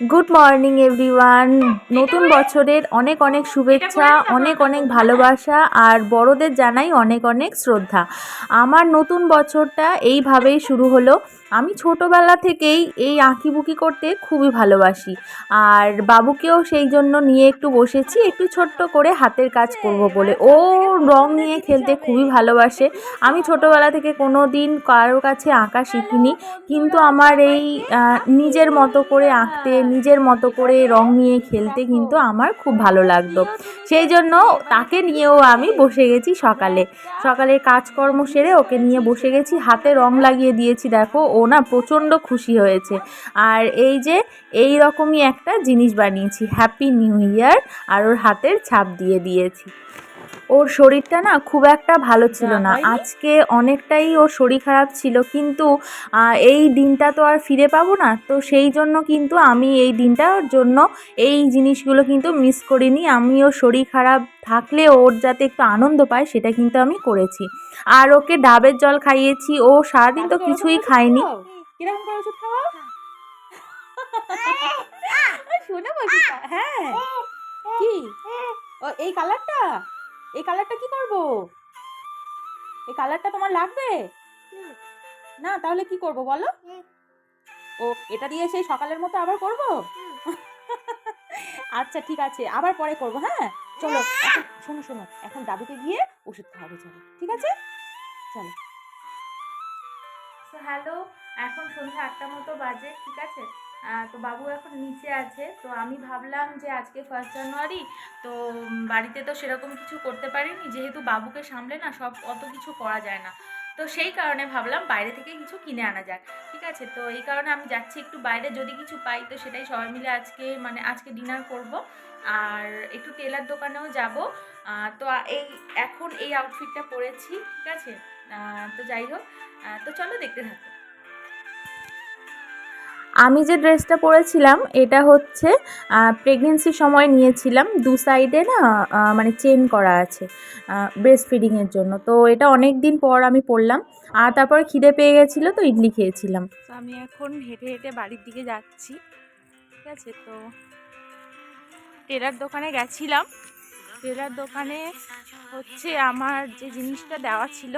Good morning everyone নতুন বছরের অনেক অনেক শুভেচ্ছা অনেক অনেক ভালোবাসা আর বড়দের জানাই অনেক অনেক শ্রদ্ধা। আমার নতুন বছরটা এইভাবেই শুরু হলো। আমি ছোটোবেলা থেকেই এই আঁকিবুকি করতে খুবই ভালোবাসি। আর বাবুকেও সেই জন্য নিয়ে একটু বসেছি, একটু ছোট্ট করে হাতের কাজ করব বলে। ও রং নিয়ে খেলতে খুবই ভালোবাসে। আমি ছোটোবেলা থেকে কোনো দিন কারোর কাছে আঁকা শিখিনি, কিন্তু আমার এই নিজের মতো করে আঁকতে, নিজের মতো করে রং নিয়ে খেলতে কিন্তু আমার খুব ভালো লাগতো। সেই জন্য তাকে নিয়েও আমি বসে গেছি সকালে। সকালে কাজকর্ম সেরে ওকে নিয়ে বসে গেছি। হাতে রং লাগিয়ে দিয়েছি, দেখো ও না, প্রচণ্ড খুশি হয়েছে। আর এই যে, এই রকমই একটা জিনিস বানিয়েছি হ্যাপি নিউ ইয়ার আর ওর হাতের ছাপ দিয়ে দিয়েছি। ওর শরীরটা না খুব একটা ভালো ছিল না আজকে অনেকটাই ওর শরীর খারাপ ছিল কিন্তু এই দিনটা তো আর ফিরে পাবো না তো সেই জন্য কিন্তু আমি এই দিনটার জন্য এই জিনিসগুলো কিন্তু মিস করিনি। আমি ওর শরীর খারাপ থাকলে ওর যাতে একটু আনন্দ পায় সেটা কিন্তু আমি করেছি। আর ওকে ডাবের জল খাইয়েছি ও সারাদিন তো কিছুই খায়নি। কীরকম করে ওষুধ খাওয়াও শুনে হ্যাঁ। কি? ও এই কালারটা এই কালারটা কি করব? এই কালারটা তোমার লাগবে? না, তাহলে কি করব বলো? ও, এটা দিয়ে সেই সকালের মতো আবার করব? আচ্ছা ঠিক আছে, আবার পরে করব হ্যাঁ? চলো, শোনো শোনো, এখন দাদুকে গিয়ে ওষুধ খাওয়াবে, চলো, ঠিক আছে? চলো। তো হ্যালো, এখন সন্ধ্যা আটটা মতো বাজে, ঠিক আছে? তো বাবু এখন নিচে আছে, তো আমি ভাবলাম যে আজকে ফার্স্ট জানুয়ারি তো বাড়িতে তো সেরকম কিছু করতে পারিনি, যেহেতু বাবুকে সামলে না সব অত কিছু করা যায় না। তো সেই কারণে ভাবলাম বাইরে থেকে কিছু কিনে আনা যাক, ঠিক আছে? তো এই কারণে আমি যাচ্ছি একটু বাইরে, যদি কিছু পাই, তো সেটাই সবাই মিলে আজকে মানে আজকে ডিনার করব। আর একটু টেলার দোকানেও যাব। তো এই, এখন এই আউটফিটটা পরেছি, ঠিক আছে? তো যাই হোক তো চলো দেখতে থাকো। আমি যে ড্রেসটা পরেছিলাম এটা হচ্ছে প্রেগনেন্সির সময় নিয়েছিলাম। দু সাইডে না মানে চেন করা আছে ব্রেস্ট ফিডিংয়ের জন্য। তো এটা অনেক দিন পর আমি পরলাম। আর তারপর খিদে পেয়ে গেছিল তো ইডলি খেয়েছিলাম। তো আমি এখন হেঁটে হেঁটে বাড়ির দিকে যাচ্ছি ঠিক আছে? তো টেলার দোকানে গেছিলাম। টেলার দোকানে হচ্ছে আমার যে জিনিসটা দেওয়া ছিল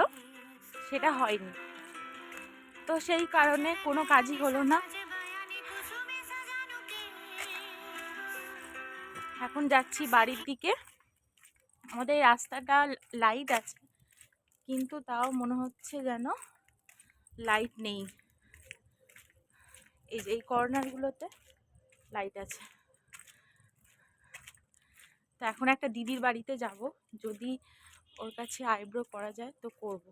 সেটা হয়নি। তো সেই কারণে কোনো কাজই হলো না। এখন যাচ্ছি বাড়ির দিকে। আমাদের রাস্তাটা লাইট আছে, কিন্তু তাও মনে হচ্ছে যেন লাইট নেই। এই যে এই কর্নারগুলোতে লাইট আছে। তো এখন একটা দিদির বাড়িতে যাব, যদি ওর কাছে আইব্রো করা যায় তো করব।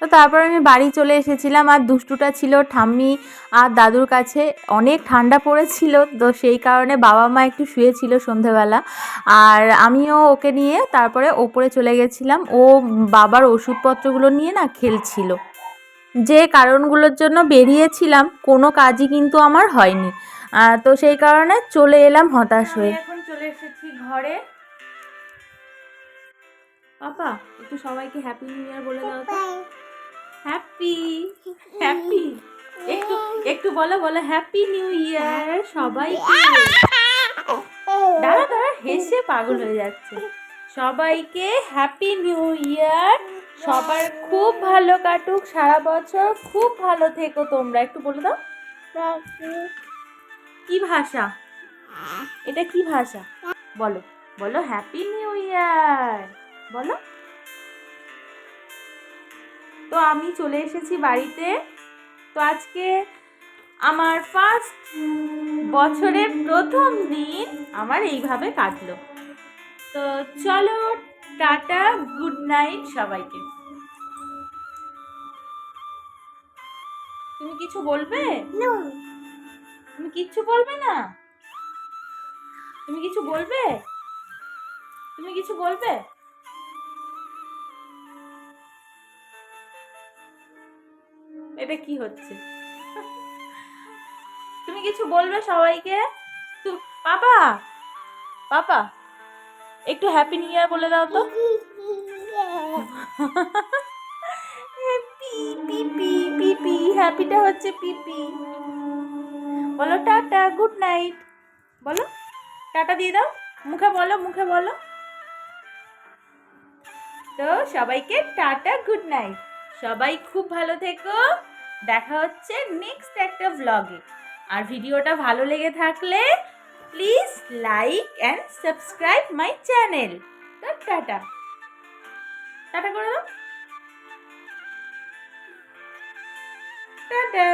তো তারপর আমি বাড়ি চলে এসেছিলাম আর দুষ্টুটা ছিল ঠাম্মি আর দাদুর কাছে। অনেক ঠান্ডা পড়েছিল তো সেই কারণে বাবা মা একটু শুয়েছিল সন্ধেবেলা। আর আমিও ওকে নিয়ে তারপরে ওপরে চলে গেছিলাম। ও বাবার ওষুধপত্রগুলো নিয়ে না খেলছিল। যে কারণগুলোর জন্য বেরিয়েছিলাম কোনো কাজই কিন্তু আমার হয়নি। তো সেই কারণে চলে এলাম হতাশ হয়ে। এখন চলে এসেছি ঘরে। পাপা একটু সবাইকে হ্যাপি নিউ ইয়ার বলে দাও তো। হ্যাপি হ্যাপি একটু একটু বলো বলো হ্যাপি নিউ ইয়ার সবাইকে দাঁড়া দাঁড়া, হেসে পাগল হয়ে যাচ্ছে। সবাইকে হ্যাপি নিউ ইয়ার সবার খুব ভালো কাটুক, সারা বছর খুব ভালো থেকো তোমরা। একটু বলে দাও। কি ভাষা? এটা কি ভাষা? বলো বলো হ্যাপি নিউ ইয়ার বলো। তো আমি চলে এসেছি বাড়িতে। তো আজকে আমার ফার্স্ট বছরের প্রথম দিন আমার এইভাবে কাটলো। তো চলো টাটা গুড নাইট সবাইকে। তুমি কিছু বলবে? তুমি কিচ্ছু বলবে না? তুমি কিছু বলবে? তুমি কিছু বলবে? এটা কি হচ্ছে? তুমি কিছু বলবে সবাইকে? পাপা! পাপা! একটু হ্যাপি নিউ ইয়ার বলে দাও তো। পি পি পি পি পি হ্যাপিটা হচ্ছে পিপি বলো টাটা গুড নাইট বলো, টাটা দিয়ে দাও। মুখে বলো মুখে বলো। তো সবাইকে টাটা গুড নাইট সবাই খুব ভালো থেকো। দেখা হচ্ছে নেক্সট একটা ব্লগে আর ভিডিওটা ভালো লেগে থাকলে please like and subscribe my channel tata. Tata করে দাও। টাটা।